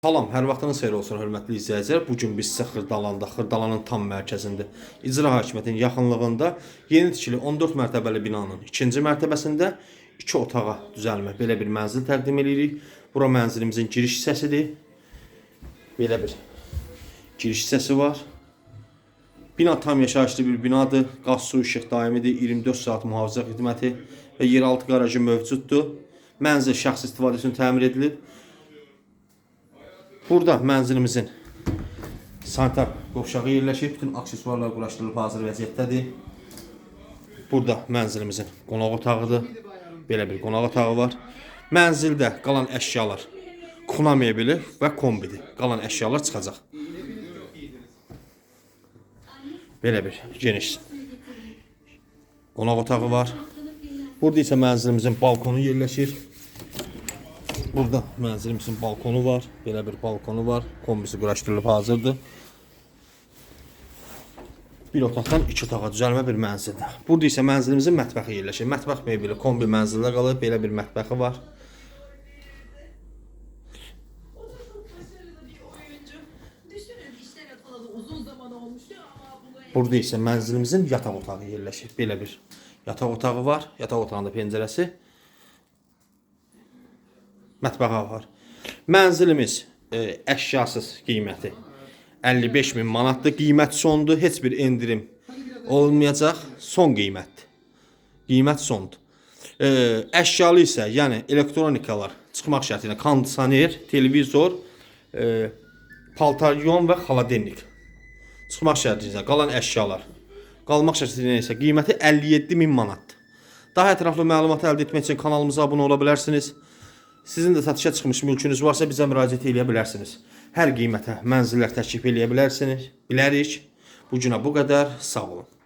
Salam, hər vaxtınız xeyir olsun hörmətli izləyicilər. Bu gün biz sizə Xırdalanda, Xırdalanın tam mərkəzində, icra hakimiyyətinin yaxınlığında yeni tikili 14 mərtəbəli binanın ikinci mərtəbəsində iki otağa düzəlmə belə bir mənzil təqdim edirik. Bura mənzilimizin giriş hissəsidir. Belə bir giriş hissəsi var. Bina tam yaşayışlı bir binadır. Qaz, su, işıq daimidir. 24 saat mühafizə xidməti və yeraltı qarajı mövcuddur. Mənzil şəxs istifadəsi üçün təmir edilib. Burada mənzilimizin sanitar qovşağı yerləşir. Bütün aksesuarlar quraşdırılıb hazır vəziyyətdədir. Burada mənzilimizin qonaq otağıdır. Belə bir qonaq otağı var. Mənzildə qalan əşyalar kuna mebeli və kombidir. Qalan əşyalar çıxacaq. Belə bir geniş qonaq otağı var. Burada isə mənzilimizin balkonu yerləşir. Burada mənzilimizin balkonu var. Belə bir balkonu var. Kombisi quraşdırılıb hazırdır. Bir otaqdan iki otağa düzəlmə bir mənzildir. Burada isə mənzilimizin mətbəxi yerləşir. Mətbəx mebeli kombi mənzildə qalıb. Belə bir mətbəxi var. Burada isə mənzilimizin yataq otağı yerləşir. Belə bir yataq otağı var. Yataq otağında pəncərəsi. Mətbəxi var. Mənzilimiz e, əşyasız qiyməti 55 min manatdır. Qiymət sondur. Heç bir endirim olmayacaq. Son qiymətdir. Qiymət sondur. E, əşyalı isə, yəni elektronikalar çıxmaq şərti ilə kondisioner, televizor, e, paltaryon və xaladenlik çıxmaq şərti ilə qalan əşyalar qalmaq şərti isə qiyməti 57 min manatdır. Daha ətraflı məlumat əldə etmək üçün kanalımıza abunə ola bilərsiniz. Sizin də satışa çıxmış mülkünüz varsa bizə müraciət edə bilərsiniz. Hər qiymətə mənzillər təklif edə bilərsiniz. Bilərik. Bu günə bu qədər. Sağ olun.